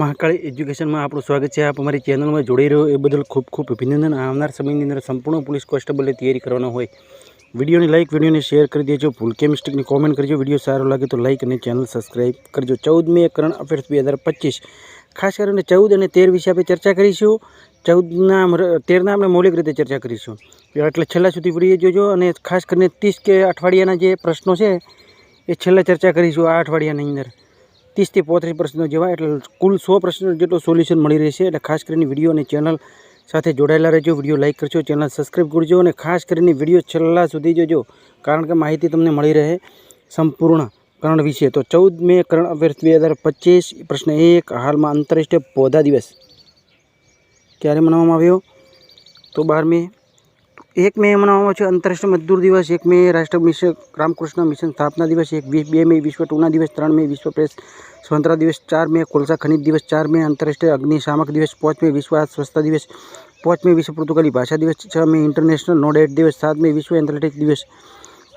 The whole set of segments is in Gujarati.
મહાકાળી એજ્યુકેશનમાં આપણું સ્વાગત છે. આપ અમારી ચેનલમાં જોડાઈ રહ્યો એ બદલ ખૂબ ખૂબ અભિનંદન. આવનાર સમયની અંદર સંપૂર્ણ પોલીસ કોન્સ્ટેબલની તૈયારી કરવાનો હોય. વિડીયોને લાઇક વિડીયોને શેર કરી દેજો. ભૂલકે મિસ્ટેકની કોમેન્ટ કરજો. વીડિયો સારો લાગે તો લાઇક અને ચેનલ સબસ્ક્રાઇબ કરજો. ચૌદ મે કરંટ અફેર્સ બે હજાર પચીસ. ખાસ કરીને ચૌદ અને તેર વિશે આપણે ચર્ચા કરીશું. ચૌદના તેરના આપણે મૌલિક રીતે ચર્ચા કરીશું. એટલે છેલ્લા સુધી વીડિયો જોજો અને ખાસ કરીને ત્રીસ કે અઠવાડિયાના જે પ્રશ્નો છે, એ છેલ્લા ચર્ચા કરીશું આ અઠવાડિયાની અંદર. ત્રીસથી પોત્રીસ પ્રશ્નો જેવા એટલે કુલ સો પ્રશ્નો જેટલું સોલ્યુશન મળી રહેશે. એટલે ખાસ કરીને વીડિયો અને ચેનલ સાથે જોડાયેલા રહેજો. વીડિયો લાઇક કરજો ચેનલ સબસ્ક્રાઈબ કરજો અને ખાસ કરીને વીડિયો છેલ્લા સુધી જોજો, કારણ કે માહિતી તમને મળી રહે સંપૂર્ણ કરણ વિશે. તો ચૌદ મે કરણ અભ્યર્થ બે હજાર પચીસ, પ્રશ્ન એક, હાલમાં આંતરરાષ્ટ્રીય પૌધા દિવસ ક્યારે મનાવવામાં આવ્યો? તો બાર મે એક મે મનાવવામાં આવે છે આંતરરાષ્ટ્રીય મજદૂર દિવસ એક મે રાષ્ટ્ર મિશન રામકૃષ્ણ મિશન સ્થાપના દિવસ એક વીસ બે મે વિશ્વ ટૂના દિવસ ત્રણ મે વિશ્વ પ્રેસ સ્વતંત્રતા દિવસ ચાર મે કોલસા ખનિજ દિવસ ચાર મે આંતરરાષ્ટ્રીય અગ્નિશામક દિવસ પાંચ મે વિશ્વ સ્વચ્છતા દિવસ પાંચ મે વિશ્વ પોર્તુગાલી ભાષા દિવસ છ મે ઇન્ટરનેશનલ નો ડેટ દિવસ સાત મે વિશ્વ એથ્લેટિક્સ દિવસ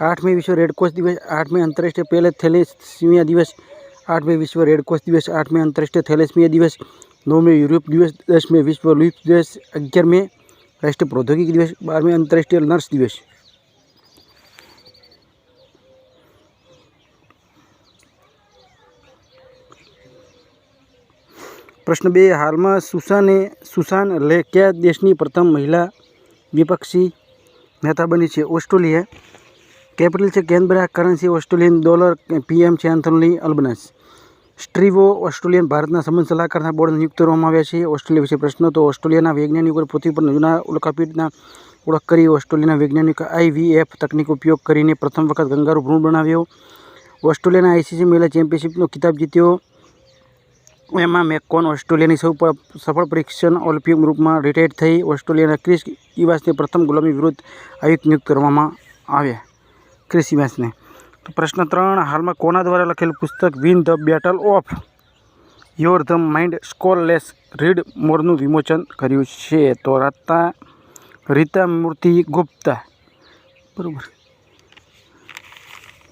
આઠ મે વિશ્વ રેડક્રોસ દિવસ આઠ મે આંતરરાષ્ટ્રીય પેલે થેલેસીમિયા દિવસ આઠ મે વિશ્વ રેડક્રોસ દિવસ આઠ મે આંતરરાષ્ટ્રીય થેલેસીમિયા દિવસ નવ મે યુરોપ દિવસ દસ મે વિશ્વ લુઇસ દિવસ અગિયાર મે રાષ્ટ્રીય પ્રૌદ્યોગિકી દિવસ, બારમી આંતરરાષ્ટ્રીય નર્સ દિવસ. પ્રશ્ન બે, હાલમાં સુસાને સુસાન લે કયા દેશની પ્રથમ મહિલા વિપક્ષી નેતા બની છે? ઓસ્ટ્રેલિયા કેપિટલ છે, Canberra, currency Australian dollar, PM છે, એન્થોની અલ્બનસ. સ્ટ્રીવો ઓસ્ટ્રેલિયન ભારતના સંબંધ સલાહકારના બોર્ડ નિયુક્ત કરવામાં આવ્યા છે. ઓસ્ટ્રેલિયા વિશે પ્રશ્નો તો ઓસ્ટ્રેલિયાના વૈજ્ઞાનિકોએ પૃથ્વી પર જૂના ઉલ્કાપિંડના ઓળખ કરી ઓસ્ટ્રેલિયાના વૈજ્ઞાનિકો આઈવીએફ તકનીક ઉપયોગ કરીને પ્રથમ વખત ગંગારુ ભ્રૂણ બનાવ્યો. ઓસ્ટ્રેલિયાના આઈસીસી મહિલા ચેમ્પિયનશિપનો ખિતાબ જીત્યો. એમાં મેકોન ઓસ્ટ્રેલિયાની સૌ પર સફળ પરીક્ષણ ઓલિમ્પિક ગ્રુપમાં રિટાયર્ડ થઈ. ઓસ્ટ્રેલિયાના ક્રિસ ઇવાસને પ્રથમ ગુલામી વિરુદ્ધ આયુક્ત નિયુક્ત કરવામાં આવ્યા. ક્રિસ ઇવાસને પ્રશ્ન ત્રણ, હાલમાં કોના દ્વારા લખેલું પુસ્તક win the battle of your the mind સ્કોરલેસ રીડ મોરનું વિમોચન કર્યું છે. તો રતા રીતા મૂર્તિ ગુપ્તા. બરાબર.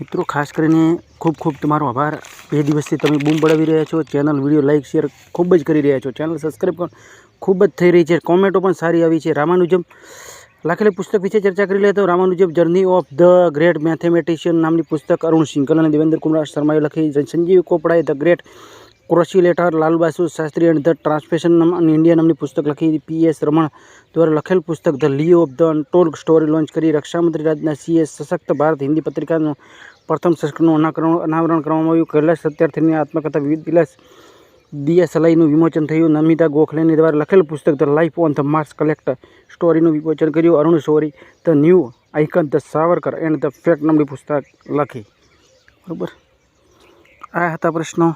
મિત્રો, ખાસ કરીને ખૂબ ખૂબ તમારો આભાર. બે દિવસથી તમે બૂમ પડાવી રહ્યા છો. ચેનલ વીડિયો લાઇક શેર ખૂબ જ કરી રહ્યા છો. ચેનલ સબસ્ક્રાઈબ પણ ખૂબ જ થઈ રહી છે. કોમેન્ટો પણ સારી આવી છે. રામાનુજમ લખેલી પુસ્તક વિશે ચર્ચા કરી લે તો Ramanujan journey of the great mathematician નામની પુસ્તક અરુણ સિંઘલ અને દેવેન્દ્ર કુમાર શર્માએ લખી. સંજીવ કોપડાએ ધ ગ્રેટ ક્રોશિલેટર લાલબાસુ શાસ્ત્રી એન્ડ ધ ટ્રાન્સપેશન અને ઇન્ડિયા નામની પુસ્તક લખી. પી એસ રમણ દ્વારા લખેલ પુસ્તક ધ લી of the untold story launch કરી. રક્ષામંત્રી રાજનાથ સિંહે સશક્ત ભારત હિન્દી પત્રિકાનું પ્રથમ સંસ્કરણનું અનાવરણ કરવામાં આવ્યું. કૈલાસ સત્યાર્થીની આત્મકથા વિવિધ વિલાસ દિયા સલાઈનું વિમોચન થયું. નમિતા ગોખલેની દ્વારા લખેલ પુસ્તક the life on the Mars collector સ્ટોરીનું વિમોચન કર્યું. Arun sorry, the new icon, the Savarkar and the fact નામની પુસ્તક લખી. બરાબર? આ હતા પ્રશ્નો.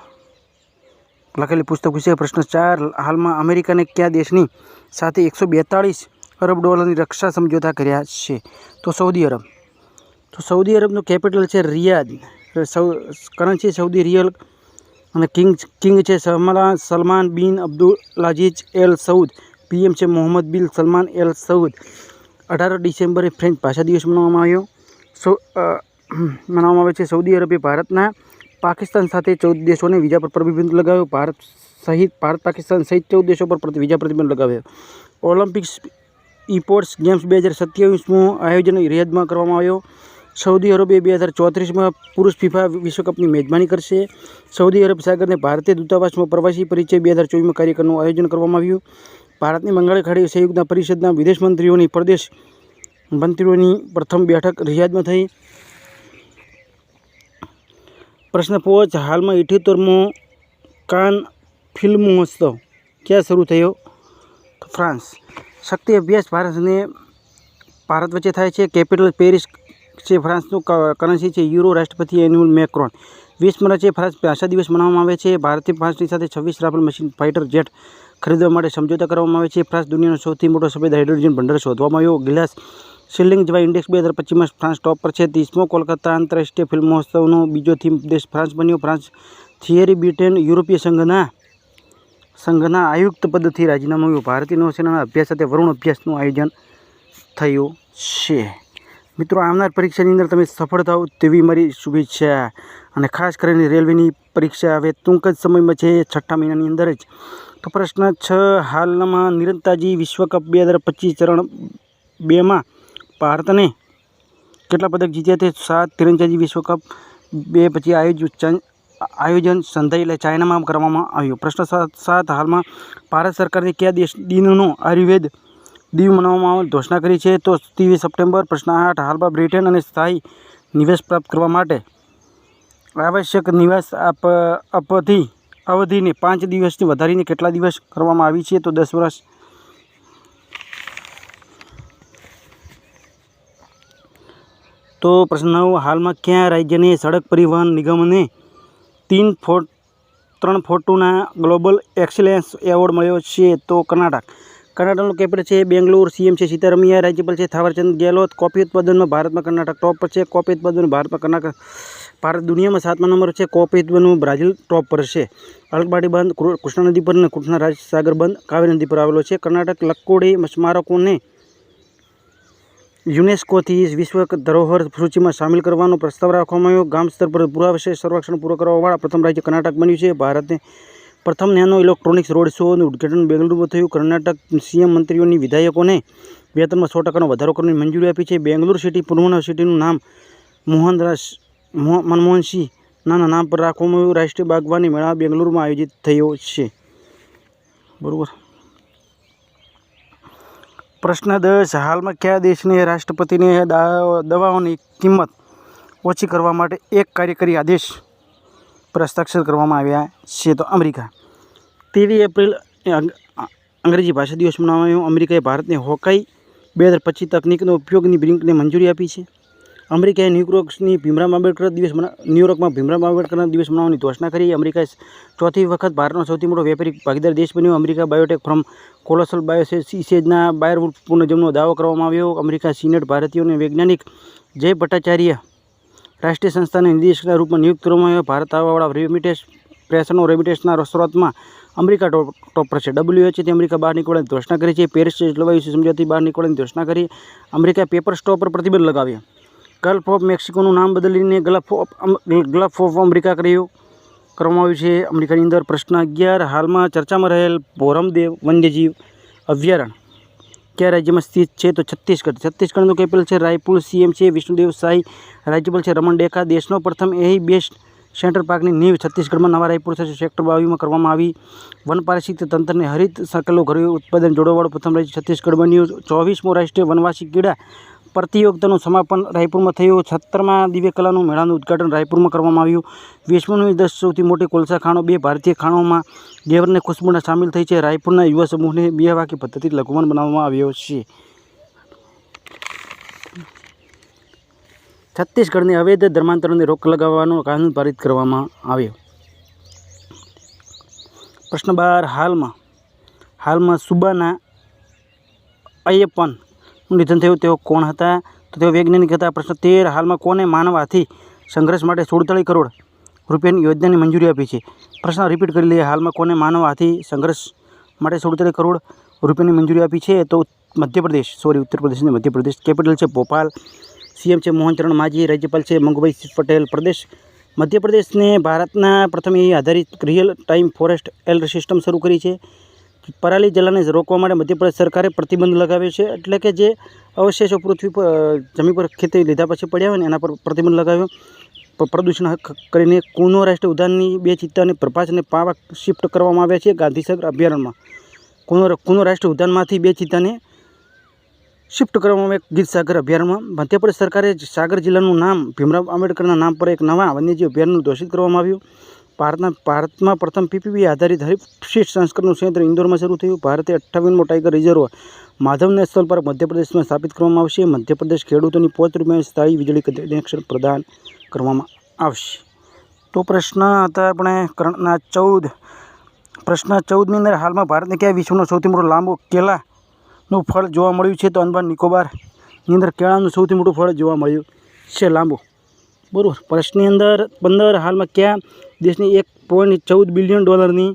લખેલી પુસ્તક વિશે પ્રશ્ન ચાર. હાલમાં અમેરિકાને કયા દેશની સાથે એકસો બેતાળીસ અરબ ડોલરની રક્ષા સમજોતા કર્યા છે? તો સૌદી અરબ. તો સૌદી અરબનું કેપિટલ છે રિયાદ. સૌ, કરન્સી સૌદી રિયલ અને કિંગ કિંગ છે સમલા સલમાન બિન અબ્દુલાજીજ એલ સઉદ. પીએમ છે મોહમ્મદ બિન સલમાન એલ સઉદ. અઢાર ડિસેમ્બરે ફ્રેન્ચ ભાષા દિવસ મનાવવામાં આવ્યો. સૌ મનાવવામાં આવે છે સૌદી અરબે ભારતના પાકિસ્તાન સાથે ચૌદ દેશોને વિઝા પર પ્રતિબંધ લગાવ્યો. ભારત સહિત ભારત પાકિસ્તાન સહિત ચૌદ દેશો પર વિઝા પ્રતિબંધ લગાવ્યો. ઓલિમ્પિક્સ ઇપોર્ટ્સ ગેમ્સ બે હજાર સત્યાવીસનું આયોજન રિયાદમાં કરવામાં આવ્યો. સૌદી અરબે બે હજાર ચોત્રીસમાં પુરુષ ફિફા વિશ્વકપની મેજબાની કરશે. સૌદી અરબ સાગરને ભારતીય દૂતાવાસમાં પ્રવાસી પરિચય બે હજાર ચોવીસમાં કાર્યક્રમનું આયોજન કરવામાં આવ્યું. ભારતની બંગાળી ખાડી સંયુક્ત પરિષદના વિદેશ મંત્રીઓની પ્રદેશ મંત્રીઓની પ્રથમ બેઠક રિયાદમાં થઈ. પ્રશ્ન પહોંચ હાલમાં ઇઠ્યોતેરમો કાન ફિલ્મ મહોત્સવ ક્યાં શરૂ થયો? ફ્રાન્સ. શક્તિ અભ્યાસ ભારત અને ભારત વચ્ચે થાય છે. કેપિટલ પેરિસ છે ફ્રાન્સનું કરન્સી છે, યુરો રાષ્ટ્રપતિ એન્યુઅલ મેક્રોન. વીસ માર્ચ છે ફ્રાન્સ ભાષા દિવસ મનાવવામાં આવે છે. ભારતીય ફ્રાન્સની સાથે છવ્વીસ રાફેલ મશીન ફાઇટર જેટ ખરીદવા માટે સમજોતા કરવામાં આવે છે. ફ્રાન્સ દુનિયાનો સૌથી મોટો સફેદ હાઇડ્રોજન ભંડાર શોધવામાં આવ્યો. ગ્લાસ શિલિંગ જેવા ઇન્ડેક્સ બે હજાર પચીસમાં ફ્રાન્સ ટોપ પર છે. ત્રીસમો કોલકાતા આંતરરાષ્ટ્રીય ફિલ્મ મહોત્સવનો બીજો થીમ દેશ ફ્રાન્સ બન્યો. ફ્રાન્સ થિયરી બ્રિટેન યુરોપીય સંઘના સંઘના આયુક્ત પદથી રાજીનામું આવ્યું ભારતીય નૌસેનાના અભ્યાસ સાથે વરુણ અભ્યાસનું આયોજન થયું છે. મિત્રો, આવનાર પરીક્ષાની અંદર તમે સફળ થાઓ તેવી મારી શુભેચ્છા. અને ખાસ કરીને રેલવેની પરીક્ષા હવે ટૂંક જ સમયમાં છે, છઠ્ઠા મહિનાની અંદર જ. તો પ્રશ્ન છ હાલમાં નિરંતાજી વિશ્વકપ બે હજાર પચીસ ચરણ બેમાં ભારતને કેટલા પદક જીત્યા તે સાત તિરંજાજી વિશ્વકપ બે પછી આયોજન આયોજન સંધાયેલા ચાઇનામાં કરવામાં આવ્યું. પ્રશ્ન સાત, હાલમાં ભારત સરકારની કયા દેશ દિનનો આયુર્વેદ દિવ મનાવવામાં ઘોષણા કરી છે તો ત્રીસ સપ્ટેમ્બર પ્રશ્ન આઠ હાલમાં બ્રિટન અને સ્થાયી નિવેશ પ્રાપ્ત કરવા માટે આવશ્યક નિવાસ આપ અપધિ અવધિને પાંચ દિવસથી વધારીને કેટલા દિવસ કરવામાં આવી છે તો દસ વર્ષ. તો પ્રશ્ન હાલમાં કયા રાજ્યને સડક પરિવહન નિગમને તીન ફોટ ત્રણ ફોટોના ગ્લોબલ એક્સેલન્સ એવોર્ડ મળ્યો છે તો કર્ણાટક? કર્ણાટકનું કેપિટલ છે બેંગ્લોર, સીએમ છે સીતારમૈયા, રાજ્યપાલ છે થાવરચંદ ગેહલોત કોફી ઉત્પાદનમાં ભારતમાં કર્ણાટક ટોપ પર છે કોફી ઉત્પાદનમાં ભારતમાં કર્ણાટક, ભારત દુનિયામાં સાતમા નંબર છે કોફી ઉત્પાદનમાં બ્રાઝિલ ટોપ પર છે. અલગબાડી બંધ કૃષ્ણા નદી પર અને કૃષ્ણા રાજ સાગર બંધ, કાવેરી નદી પર આવેલો છે. કર્ણાટક લક્કોડી સ્મારકોને યુનેસ્કોથી વિશ્વ ધરોહર સૂચિમાં સામેલ કરવાનો પ્રસ્તાવ રાખવામાં આવ્યો. ગામ સ્તર પર પુરાવશે સંરક્ષણ પૂરો કરવાવાળા પ્રથમ રાજ્ય કર્ણાટક બન્યું છે. ભારતને પ્રથમ નેનો ઇલેક્ટ્રોનિક્સ રોડ શોનું ઉદઘાટન બેંગલુરુમાં થયું. કર્ણાટક સીએમ મંત્રીઓની વિધાયકોને વેતનમાં સો ટકાનો વધારો કરવાની મંજૂરી આપી છે. બેંગલુરુ સિટી પૂર્વ સિટીનું નામ મોહનદાસ મનમોહનસિંહના નામ પર રાખવામાં આવ્યું. રાષ્ટ્રીય બાગવાની મેળા બેંગલુરુમાં આયોજિત થયો છે. બરાબર. પ્રશ્ન દસ. હાલમાં કયા દેશને રાષ્ટ્રપતિને દવાઓની કિંમત ઓછી કરવા માટે એક કાર્યકારી આદેશ પર હસ્તાક્ષર કરવામાં આવ્યા છે તો અમેરિકા. તેવી એપ્રિલ અંગ્રેજી ભાષા દિવસ મનાવ્યો અમેરિકાએ ભારતને હોકાઈ બે હજાર પચીસ તકનિકનો ઉપયોગની બ્રિંકને મંજૂરી આપી છે. અમેરિકાએ ન્યુયોર્કની ભીમરામ આંબેડકર દિવસ ન્યુયોર્કમાં ભીમરામ આંબેડકરના દિવસ મનાવવાની ઘોષણા કરી. અમેરિકાએ ચોથી વખત ભારતનો સૌથી મોટો વેપારી ભાગીદાર દેશ બન્યો. અમેરિકા બાયોટેક ફ્રોમ કોલોસલ બાયોસેજના બાયર પુનઃજમનો દાવો કરવામાં આવ્યો. અમેરિકા સિનેટ ભારતીયોને વૈજ્ઞાનિક જય ભટ્ટાચાર્ય રાષ્ટ્રીય સંસ્થાના નિદેશકના રૂપમાં નિયુક્ત કરવામાં આવ્યા. ભારત આવવાવાળા રેમિટેશ પ્રેશનો રેમિટેશના શરૂઆતમાં અમેરિકા ટોપ પર છે. ડબ્લ્યુએચથી અમેરિકા બહાર નીકળવાની ઘોષણા કરી છે. પેરિસ જલવાયુ સમજૂતી બહાર નીકળવાની ઘોષણા કરી. અમેરિકાએ પેપર સ્ટોપ પર પ્રતિબંધ લગાવ્યો. ગલ્ફ ઓફ મેક્સિકોનું નામ બદલીને gulf of gulf of America કર્યું. કરવામાં આવ્યું છે. અમેરિકાની અંદર પ્રશ્ન અગિયાર. હાલમાં ચર્ચામાં રહેલ ભોરમદેવ વન્યજીવ અભયારણ્ય કયા રાજ્યમાં સ્થિત છે તો છત્તીસગઢ. છત્તીસગઢનું કેપિટલ છે રાયપુર, સીએમ છે વિષ્ણુદેવ સાઈ, રાજ્યપાલ છે રમણ ડેકા દેશનો પ્રથમ એ બેસ્ટ સેન્ટર પાર્કની નીવ છત્તીસગઢમાં નવા રાયપુર થશે. સેક્ટર બાવીમાં કરવામાં આવી. વન પારિસ્થિત તંત્રને હરિત સર્કલો ઘરેલું ઉત્પાદન જોડવાળો પ્રથમ રાજ્ય છત્તીસગઢ બન્યું. ચોવીસમો રાષ્ટ્રીય વનવાસી ક્રીડા પ્રતિયોગિતાનું સમાપન રાયપુરમાં થયું. છત્તરમાં દિવ્ય કલાનું મેળાનું ઉદ્ઘાટન રાયપુરમાં કરવામાં આવ્યું. વિશ્વની દસ સૌથી મોટી કોલસા ખાણો, બે ભારતીય ખાણોમાં ગેવરને ખુશ્બુના સામેલ થઈ છે. રાયપુરના યુવા સમૂહને બે વાકી પદ્ધતિ લઘુમાન બનાવવામાં આવ્યો છે. છત્તીસગઢને અવૈધ ધર્માંતરણને રોક લગાવવાનો કાનૂન પારિત કરવામાં આવ્યો. પ્રશ્ન બાર, હાલમાં. હાલમાં સુબાના અય્યપ્પનનું નિધન થયું. તેઓ કોણ હતા? તો તેઓ વૈજ્ઞાનિક હતા. પ્રશ્ન તેર, હાલમાં કોને માનવ હાથી સંઘર્ષ માટે સુડતાળીસ કરોડ રૂપિયાની યોજનાની મંજૂરી આપી છે? પ્રશ્ન રિપીટ કરી લઈએ. હાલમાં કોને માનવ હાથી સંઘર્ષ માટે સુડતાળીસ કરોડ રૂપિયાની મંજૂરી આપી છે? તો મધ્યપ્રદેશ. સોરી ઉત્તર પ્રદેશ ને મધ્યપ્રદેશ. કેપિટલ છે ભોપાલ. સીએમ છે મોહનચરણ માજી. રાજ્યપાલ છે મંગુભાઈ પટેલ. પ્રદેશ. મધ્યપ્રદેશને ભારતના પ્રથમ એ આધારિત real time forest alert system શરૂ કરી છે. પરાલી જલાને રોકવા માટે મધ્યપ્રદેશ સરકારે પ્રતિબંધ લગાવ્યો છે. એટલે કે જે અવશેષો પૃથ્વી પર જમીન પર ખેતી લીધા પછી પડ્યા હોય ને, એના પર પ્રતિબંધ લગાવ્યો. પ્રદૂષણ કરીને કુનો રાષ્ટ્રીય ઉદ્યાનની બે ચિત્તાને પ્રભાસને પાવા શિફ્ટ કરવામાં આવ્યા છે ગાંધીસાગર અભયારણ્યમાં. કુનો કુનો રાષ્ટ્રીય ઉદ્યાનમાંથી બે ચિત્તાને શિફ્ટ કરવામાં આવે ગીરસાગર અભયારણ્યમાં. મધ્યપ્રદેશ સરકારે સાગર જિલ્લાનું નામ ભીમરાવ આંબેડકરના નામ પર એક નવા વન્યજીવ અભયારણ્ય ઘોષિત કરવામાં આવ્યું. ભારતના ભારતમાં પ્રથમ પીપીપી આધારિત હરિપશિષ્ટ સંસ્કરણનું સંયંત્ર ઇન્દોરમાં શરૂ થયું. ભારતે અઠ્ઠાવનમો tiger reserve Madhav national park મધ્યપ્રદેશમાં સ્થાપિત કરવામાં આવશે. મધ્યપ્રદેશ ખેડૂતોની પોચ રૂપિયા સ્થાયી વીજળી કનેક્શન પ્રદાન કરવામાં આવશે. તો પ્રશ્ન હતા આપણે કરણના ચૌદ. પ્રશ્ન ચૌદની અંદર હાલમાં ભારતને ક્યાં વિશ્વનો સૌથી મોટો લાંબો કેળાનું ફળ જોવા મળ્યું છે? તો અંદમાન નિકોબારની અંદર કેળાનું સૌથી મોટું ફળ જોવા મળ્યું છે લાંબુ. બરાબર. પ્રશ્નની અંદર પંદર હાલમાં કયા દેશની એક પોઈન્ટ ચૌદ બિલિયન ડોલરની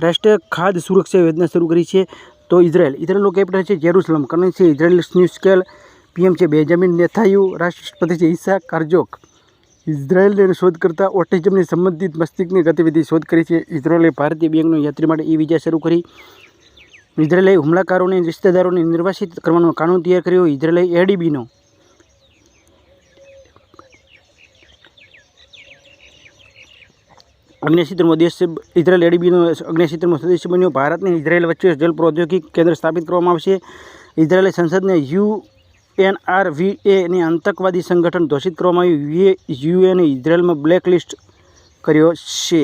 રાષ્ટ્રીય ખાદ્ય સુરક્ષા યોજના શરૂ કરી છે તો ઇઝરાયલ. ઇઝરાયલનું કેપિટલ છે Jerusalem. Currency Israel new shekel PM છે બેન્જામિન નેથાયુ, રાષ્ટ્રપતિ છે ઈસા કારજોક. ઇઝરાયલને શોધ કરતા ઓટિઝમની સંબંધિત મસ્તિષ્કની ગતિવિધિ શોધ કરી છે. ઇઝરાયલે ભારતીય બેંકનો યાત્રી માટે ઈ વિઝા શરૂ કરી. ઇઝરાયલે હુમલાકારોને રિશ્તેદારોને નિર્વાસિત કરવાનો કાનૂન તૈયાર કર્યો. ઇઝરાયલે એડીબીનો અગ્નિક્ષેત્રમાં દેશ ઇઝરાયલ એડીબીનો અગ્નિશિત્રમાં સદસ્ય બન્યો. ભારતને ઇઝરાયલ વચ્ચે જલ પ્રૌદ્યોગિક કેન્દ્ર સ્થાપિત કરવામાં આવશે. ઇઝરાયેલે સંસદને યુ એનઆરવીએની આતંકવાદી સંગઠન ઘોષિત કરવામાં આવ્યું. યુએને ઇઝરાયલમાં બ્લેક લિસ્ટ કર્યો છે.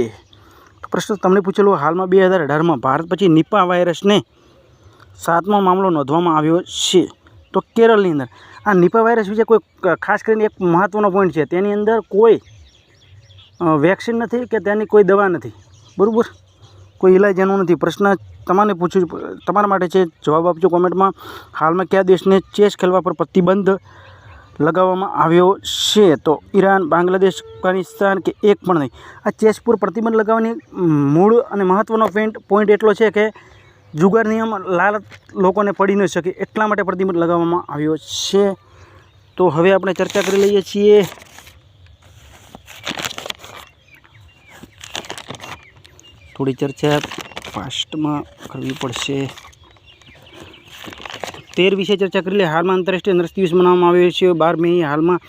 પ્રશ્ન તમને પૂછેલો, હાલમાં બે હજાર અઢારમાં ભારત પછી નિપા વાયરસને સાતમો મામલો નોંધવામાં આવ્યો છે. તો કેરળની અંદર આ નિપા વાયરસ વિશે કોઈ ખાસ કરીને એક મહત્ત્વનો પોઈન્ટ છે. તેની અંદર કોઈ વેક્સિન નથી કે તેની કોઈ દવા નથી? બરાબર? કોઈ ઇલાજ એનો નથી. પ્રશ્ન તમારે પૂછ્યું તમારા માટે છે. જવાબ આપજો કોમેન્ટમાં. હાલમાં કયા દેશને ચેસ ખેલવા પર પ્રતિબંધ લગાવવામાં આવ્યો છે? તો ઈરાન, બાંગ્લાદેશ, અફઘાનિસ્તાન કે એક પણ નહીં? આ ચેસ પર પ્રતિબંધ લગાવવાની મૂળ અને મહત્ત્વનો પોઈન્ટ પોઈન્ટ એટલો છે કે જુગાર નિયમ લાલચ લોકોને પડી ન શકે એટલા માટે પ્રતિબંધ લગાવવામાં આવ્યો છે. તો હવે આપણે ચર્ચા કરી લઈએ છીએ થોડી ચર્ચા ફાસ્ટમાં કરવી પડશે. તેર વિશે ચર્ચા કરી લે. હાલમાં આંતરરાષ્ટ્રીય નર્સ દિવસ મનાવવામાં આવ્યો છે. બાર મે હાલમાં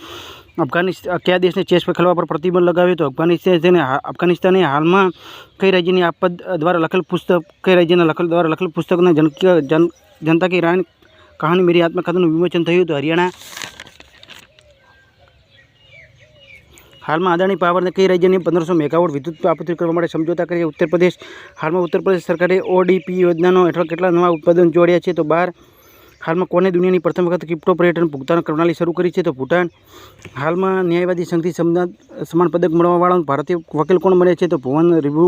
અફઘાનિસ્તાન કયા દેશને ચેસ પર ખેલવા પર પ્રતિબંધ લગાવ્યો તો અફઘાનિસ્તાન અફઘાનિસ્તાને હાલમાં કઈ રાજ્યની આપદ દ્વારા લખેલ પુસ્તક, કઈ રાજ્યના લખેલ દ્વારા લખેલ પુસ્તકના જન, જનતા કી રાયણ કહાની મેરી આત્મકથાનું વિમોચન થયું હતું? હરિયાણા હાલમાં અદાણી પાવરને કઈ રાજ્યની પંદરસો મેગાવોટ વિદ્યુત આપત્તિ કરવા માટે સમજોતા કરી ઉત્તર પ્રદેશ, હાલમાં ઉત્તર પ્રદેશ સરકારે ઓડીપી યોજનાનો હેઠળ કેટલા નવા ઉત્પાદન જોડ્યા છે તો બાર, હાલમાં કોને દુનિયાની પ્રથમ વખત ક્રિપ્ટો પર્યટન ભુગતાન પ્રણાલી શરૂ કરી છે તો ભૂટાન, હાલમાં ન્યાયવાદી સંઘથી સમાન પદક મળવાવાળાનો ભારતીય વકીલ કોણ મળ્યા છે તો ભુવન રિભુ,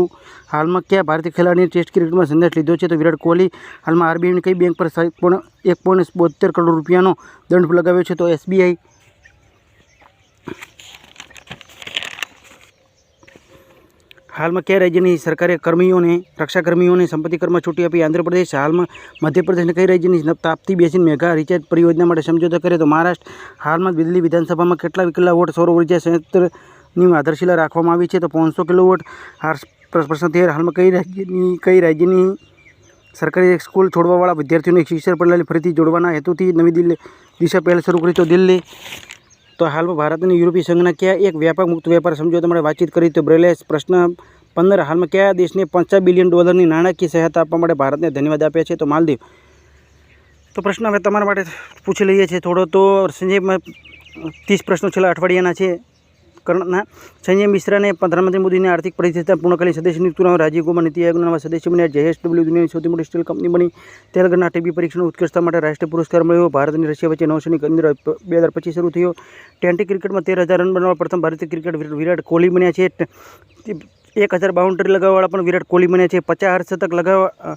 હાલમાં કયા ભારતીય ખેલાડીએ ટેસ્ટ ક્રિકેટમાં સંદેશ લીધો છે તો વિરાટ કોહલી, હાલમાં આરબીઆઈની કઈ બેંક પર એક પોઈન્ટ બોતેર કરોડ રૂપિયાનો દંડ લગાવ્યો છે તો એસબીઆઈ હાલમાં કયા રાજ્યની સરકારે કર્મીઓને, રક્ષાકર્મીઓને સંપત્તિ કરમાં છૂટી આપી? આંધ્રપ્રદેશ હાલમાં મધ્યપ્રદેશ અને કઈ રાજ્યની તાપતી બેસીને મેઘા રિચાર્જ પરિયોજના માટે સમજૂતો કરે તો મહારાષ્ટ્ર હાલમાં દિલ્હી વિધાનસભામાં કેટલા કિલ્લા વોટ સૌર ઊર્જા સંયંત્રની આધારશિલા રાખવામાં આવી છે તો પાંચસો કિલો વોટ? હાર પ્રશ્ન તેર હાલમાં કઈ રાજ્યની કઈ રાજ્યની સરકારી સ્કૂલ છોડવાવાળા વિદ્યાર્થીઓને શિક્ષણ પ્રણાલી ફરીથી જોડવાના હેતુથી નવી દિલ્હી દિશા પહેલ શરૂ કરી તો દિલ્હી તો હાલમાં ભારત અને યુરોપીય સંઘના કયા એક વ્યાપક મુક્ત વેપાર સમજૂતા માટે વાતચીત કરી તો બ્રેલેસ પ્રશ્ન પંદર, હાલમાં કયા દેશને પંચાસ બિલિયન ડોલરની નાણાકીય સહાયતા આપવા માટે ભારતને ધન્યવાદ આપ્યા છે? તો માલદીવ. તો પ્રશ્ન હવે તમારા માટે પૂછી લઈએ છીએ થોડો તો સંજયમાં ત્રીસ પ્રશ્નો છેલ્લા અઠવાડિયાના છે. કર્ણના સંજય મિશ્રાને પ્રધાનમંત્રી મોદીને આર્થિક પરિસ્થિતિ પૂર્ણ કરી સદસ્ય નિયુક્ત રાજીવ કુમાર નીતિ આયોગના નવા સદસ્ય બન્યા. જેએસડબલ્યુ દુનિયાની સૌથી મોટી સ્ટીલ કંપની બની. તેલંગાના ટીબી પરીક્ષાનો ઉત્કૃષ્ટતા માટે રાષ્ટ્રીય પુરસ્કાર મળ્યો. ભારત અને રશિયા વચ્ચે નવસોની કેન્દ્ર બે હજાર પચીસ શરૂ થયો. ટેન્ટી ક્રિકેટમાં તેર હજાર રન બનાવવા પ્રથમ ભારતીય ક્રિકેટ વિરાટ કોહલી બન્યા છે. એક હજાર બાઉન્ડ્રી લગાવવાવાળા પણ વિરાટ કોહલી બન્યા છે. પચાસ અર્ધશતક લગાવવા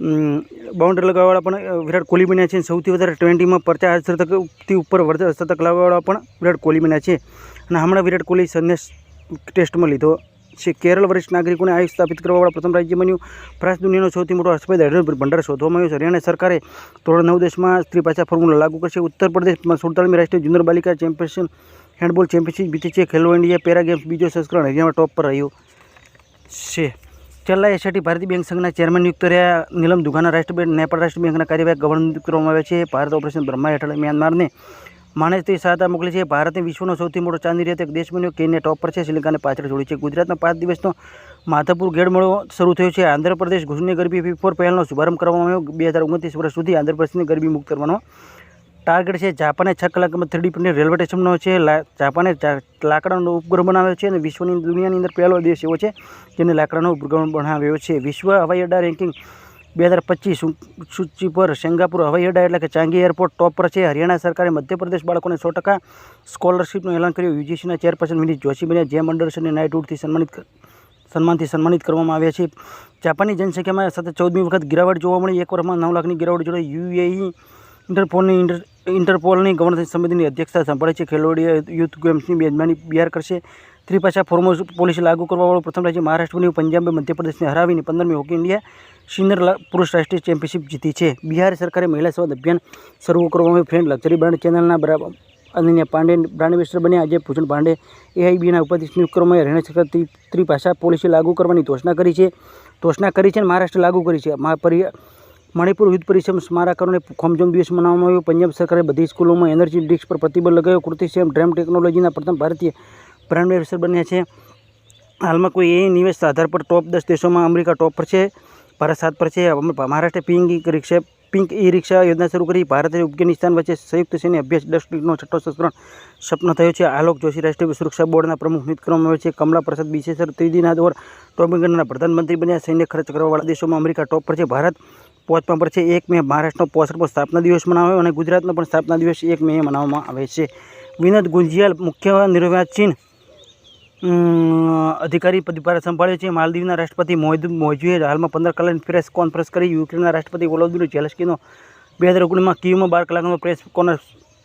બાઉન્ડ્રી લગાવવાવાળા પણ વિરાટ કોહલી બન્યા છે સૌથી વધારે ટ્વેન્ટીમાં પચાસ શતકથી ઉપર શતક લાવવાવાળા પણ વિરાટ કોહલી બન્યા છે. અને હમણાં વિરાટ કોહલી સંદેશ ટેસ્ટમાં લીધો છે. કેરળ વરિષ્ઠ નાગરિકોને આયુષ સ્થાપિત કરવાવાળા પ્રથમ રાજ્ય બન્યું. ફ્રાન્સ દુનિયાનો સૌથી મોટો અસ્પદ હાઇડ્રોજન ભંડાર શોધવામાં આવ્યો છે. હરિયાણા સરકારે ધોરણ નવ દેશમાં સ્ત્રી પાછા ફોર્મ્યુલા લાગુ કરશે. ઉત્તર પ્રદેશમાં સુડતાળમી રાષ્ટ્રીય જુનિયર બાલિકા ચેમ્પિયન હેન્ડબોલ ચેમ્પિયનશિપ જીતી છે. ખેલો ઇન્ડિયા પેરા ગેમ્સ બીજો સંસ્કરણ હરિયાણા ટોપ પર રહ્યું છે. છેલ્લા એસઆઈટી ભારતીય બેંક સંઘના ચેરમેન નિયુક્ત રહ્યા. નીલમ દુઘાના રાષ્ટ્ર બેંક નેપાળ રાષ્ટ્ર બેંકના કાર્યવાહક ગવર્નર કરવામાં આવ્યા છે. ભારત ઓપરેશન બ્રહ્મા હેઠળ મ્યાનમારને માણસથી સહાયતા મોકલી છે. ભારતે વિશ્વનો સૌથી મોટો ચાંદી રહેતો દેશ બન્યો. કેન્યા ટોપ પર છે. શ્રીલંકાને પાછળ જોડી છે. ગુજરાતમાં પાંચ દિવસનો માધાપુર ગેડમળો શરૂ થયો છે. આંધ્રપ્રદેશ, ઘૂસની ગરબી ફિફોર પહેલનો શુભારંભ કરવામાં આવ્યો. બે હજાર ઓગણત્રીસ વર્ષ સુધી આંધ્રપ્રદેશની ગરબી મુક્ત કરવાનો ટાર્ગેટ છે જાપાને છ કલાકમાં થ્રીડી પ્રિન્ટ રેલવે સ્ટેશનનો છે. જાપાને લાકડાનો ઉપગ્રહ બનાવ્યો છે અને વિશ્વની દુનિયાની અંદર પહેલો દેશ એવો છે જેને લાકડાનો ઉપગ્રહ બનાવ્યો છે. વિશ્વ હવાઈ અડ્ડા રેન્કિંગ બે હજાર પચીસ સૂચિ પર સિંગાપુર હવાઈ અડ્ડા એટલે કે ચાંગી એરપોર્ટ ટોપ પર છે. હરિયાણા સરકારે મધ્યપ્રદેશ બાળકોને સો ટકા સ્કોલરશીપનું એલાન કર્યું. યુજીસીના ચેરપર્સન મિનિટ જોશી બન્યા. જેમ અંડરસનને નાઇટહુડથી સન્માનિત સન્માનથી સન્માનિત કરવામાં આવ્યા છે. જાપાનની જનસંખ્યામાં સતત ચૌદમી વખત ગિરાવટ જોવા મળી. એક વર્ષમાં નવ લાખની ગિરાવટ જોડે યુએઈ ઇન્ટરપોલની ઇન્ટર ઇન્ટરપોલની ગવર્નન્સ સમિતિની અધ્યક્ષતા સંભાળે છે. ખેલોડીએ યુથ ગેમ્સની મેજબાની બિહાર કરશે. ત્રિપાછા ફોર્મોસ પોલિસી લાગુ કરવાવાળું પ્રથમ રાજ્ય મહારાષ્ટ્ર બન્યું. પંજાબે મધ્યપ્રદેશને હરાવીને પંદરમી હોકી ઇન્ડિયા સિનિયર પુરુષ રાષ્ટ્રીય ચેમ્પિયનશિપ જીતી છે. બિહાર સરકારે મહિલા સંવાદ અભિયાન શરૂ કરવામાં ફ્રેન્ડ લક્ઝરી બ્રાન્ડ ચેનલના બરાબર અનન્યા પાંડે બ્રાન્ડ એમ્બેસેડર બન્યા. અજય ભૂષણ પાંડે એઆઈબીના ઉપાધ્યક્ષ નિયુક્ત કરવામાં આવ્યા. સરકાર ત્રિ- ત્રિભાષા પોલિસી લાગુ કરવાની ઘોષણા કરી છે. ઘોષણા કરી છે અને મહારાષ્ટ્ર લાગુ કરી છે. મા પરી મણિપુર યુદ્ધ પરિષદ સ્મારકોને ખોમજોમ દિવસ મનાવવામાં આવ્યો. પંજાબ સરકારે બધી સ્કૂલોમાં એનર્જી ડ્રિંક્સ પર પ્રતિબંધ લગાવ્યો. કૃતિ સેમ ડ્રેમ ટેકનોલોજીના પ્રથમ ભારતીય બ્રાન્ડ એમ્બેસેડર બન્યા છે. હાલમાં કોઈ એ નિવેશ આધાર પર ટોપ દસ દેશોમાં અમેરિકા ટોપ પર છે, ભારત સાત પર છે. મહારાષ્ટ્રે પિંક રિક્ષા, પિંક ઈ રિક્ષા યોજના શરૂ કરી. ભારત અને અફઘાનિસ્તાન વચ્ચે સંયુક્ત સૈન્ય અભ્યાસ દસ છઠ્ઠો સંસ્કરણ સપનો થયો છે. આલોક જોશી રાષ્ટ્રીય સુરક્ષા બોર્ડના પ્રમુખ નિયુક્ત કરવામાં આવ્યો છે. કમલા પ્રસાદ બિશેસર ત્રિદિના દોર ટોમિગનના પ્રધાનમંત્રી બન્યા. સૈન્ય ખર્ચ કરવાવાળા દેશોમાં અમેરિકા ટોપ પર છે. ભારત પોચમાં પર છે, એક મે મહારાષ્ટ્રનો પોસઠમો સ્થાપના દિવસ મનાવ્યો અને ગુજરાતનો પણ સ્થાપના દિવસ એક મે મનાવવામાં આવે છે. વિનોદ ગુંજિયાલ મુખ્ય નિર્વાચન અધિકારી પદભાર સંભાળ્યો છે. માલદીવના રાષ્ટ્રપતિ મોહિદ મોજુએ હાલમાં પંદર કલાકની પ્રેસ કોન્ફરન્સ કરી યુક્રેનના રાષ્ટ્રપતિ વોલોદિમીર ઝેલેસ્કીનો બે હજાર ઓગણીસમાં કીવમાં બાર કલાકનો પ્રેસ કોન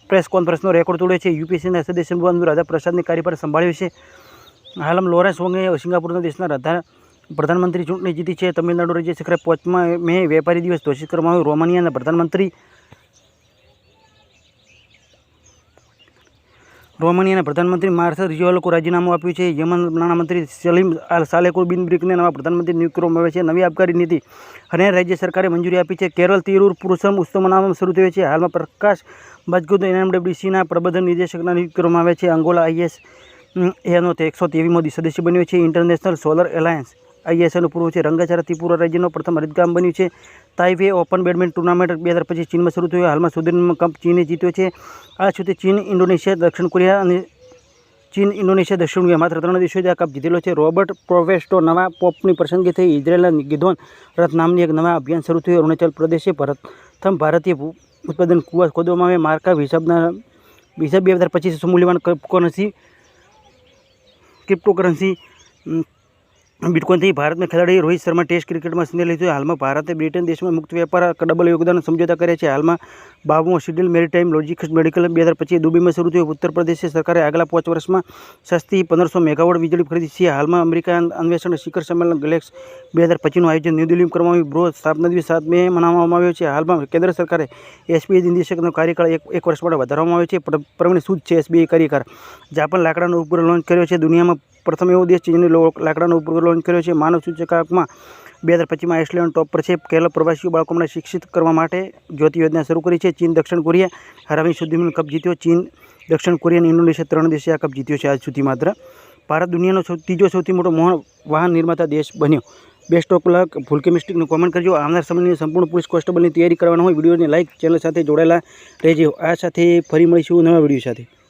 પ્રેસ કોન્ફરન્સનો રેકોર્ડ તોડ્યો છે. યુપીએસસીના સદસ્ય રાધા પ્રસાદની કાર્યભાર સંભાળ્યો છે. હાલમાં લોરેન્સ વોંગે સિંગાપુરના દેશના રાધા પ્રધાનમંત્રી ચૂંટણી જીતી છે, તમિલનાડુ રાજ્ય શિખરે પાંચમા મે વેપારી દિવસ ઘોષિત કરવામાં આવ્યો. રોમાનિયાના પ્રધાનમંત્રી રોમાનિયાના પ્રધાનમંત્રી માર્સલ રિયોલકો રાજીનામું આપ્યું છે. યમન નાણામંત્રી સલીમ અલ સાલેકો બિન બ્રિકને નવા પ્રધાનમંત્રી નિયુક્ત કરવામાં આવ્યા છે. નવી આબકારી નીતિ હરિયાણા રાજ્ય સરકારે મંજૂરી આપી છે. કેરળ તિરુર પુરુષમ ઉત્સવ મનાવવામાં શરૂ થયો છે. હાલમાં પ્રકાશ બજગુદ એનએમડબ્લ્યુસીના પ્રબંધન નિર્દેશકના નિયુક્ત કરવામાં આવ્યા છે. અંગોલા આઈએસ એનો તે એકસો તેવી મોદી સદસ્ય બન્યો છે. ઇન્ટરનેશનલ સોલર એલાયન્સ આઈએસએનું પૂર્વ છે. રંગાચારા ત્રિપુરા રાજ્યનો પ્રથમ હરિતગામ બન્યું છે. તાઇવે ઓપન બેડમિન્ટન ટુર્નામેન્ટ બે હજાર પચીસ ચીનમાં શરૂ થયું. હાલમાં સુધીરમાં કપ ચીને જીત્યો છે. આ સુધી ચીન ઇન્ડોનેશિયા, દક્ષિણ કોરિયા અને ચીન ઇન્ડોનેશિયા, દક્ષિણ કોરિયા માત્ર ત્રણ જ આ કપ જીતેલો છે. રોબર્ટ પ્રોવેસ્ટો નવા પોપની પસંદગી થઈ ઇઝરાયેલના ગિધોન રથ નામની એક નવા અભિયાન શરૂ થયું. અરુણાચલ પ્રદેશે પ્રથમ ભારતીય ઉત્પાદન કુવા ખોદવામાં આવે માર્કા હિસાબના, હિસાબ બે હજાર પચીસ મૂલ્યવાન કરન્સી ક્રિપ્ટોકરન્સી બિટકોઇનથી ભારતના ખેલાડી રોહિત શર્મા ટેસ્ટ ક્રિકેટમાં સિંધે લીધું હાલમાં ભારતે બ્રિટન દેશમાં મુક્ત વેપાર ડબલ યોગદાન સમજોતા કર્યા છે. હાલમાં બાવમો શિડ્યુલ મેરીટાઈમ લોજિસ્ટિક્સ મેડિકલ બે હજાર પચીસ દુબઈમાં શરૂ થયું. ઉત્તર પ્રદેશ સરકારે આગલા પાંચ વર્ષમાં સસ્તી પંદરસો મેગાવોટ વીજળી ખરીદી છે. હાલમાં અમેરિકા અન્વેષણ શિખર સંમેલન ગલેક્સ બે હજાર પચીસનું આયોજન ન્યૂ દિલ્હીમાં કરવામાં આવ્યું બ્રો સ્થાપના દિવસ સાત મે મનાવવામાં આવ્યો છે. હાલમાં કેન્દ્ર સરકારે એસબીઆઈ નિદેશકનો કાર્યકાળ એક એક વર્ષ માટે વધારવામાં આવ્યો છે. પ્રવીણ પ્રમાણે છે એસબીઆઈ કાર્યકાળ. જાપાન લાકડાનો ઉપગ્રહ લોન્ચ કર્યો છે. દુનિયામાં પ્રથમ એવો દેશ છે જેને લાકડાનો ઉપગ્રહ લોન્ચ કર્યો છે. માનવ સૂચકાંકમાં બે હજાર પચીસમાં આઇસલેન્ડ ટોપ પર છે. કેરળ પ્રવાસીઓ બાળકોને શિક્ષિત કરવા માટે જ્યોતિ યોજના શરૂ કરી છે. ચીન, દક્ષિણ કોરિયા હરાવી સુધીમાં કપ જીત્યો. ચીન, દક્ષિણ કોરિયા અને ઇન્ડોનેશિયા ત્રણ દેશે આ કપ જીત્યો છે. આજ સુધી માત્ર ભારત દુનિયાનો ત્રીજો સૌથી મોટો મોહન વાહન નિર્માતા દેશ બન્યો. બેસ્ટ ઓફ લક ફૂલ કેમિસ્ટ્રીને કોમેન્ટ કરજો. આવનાર સમયની સંપૂર્ણ પોલીસ કોન્સ્ટેબલની તૈયારી કરવાનો હોય. વિડીયોને લાઇક ચેનલ સાથે જોડાયેલા રહેજો. આ સાથે ફરી મળીશું નવા વીડિયો સાથે.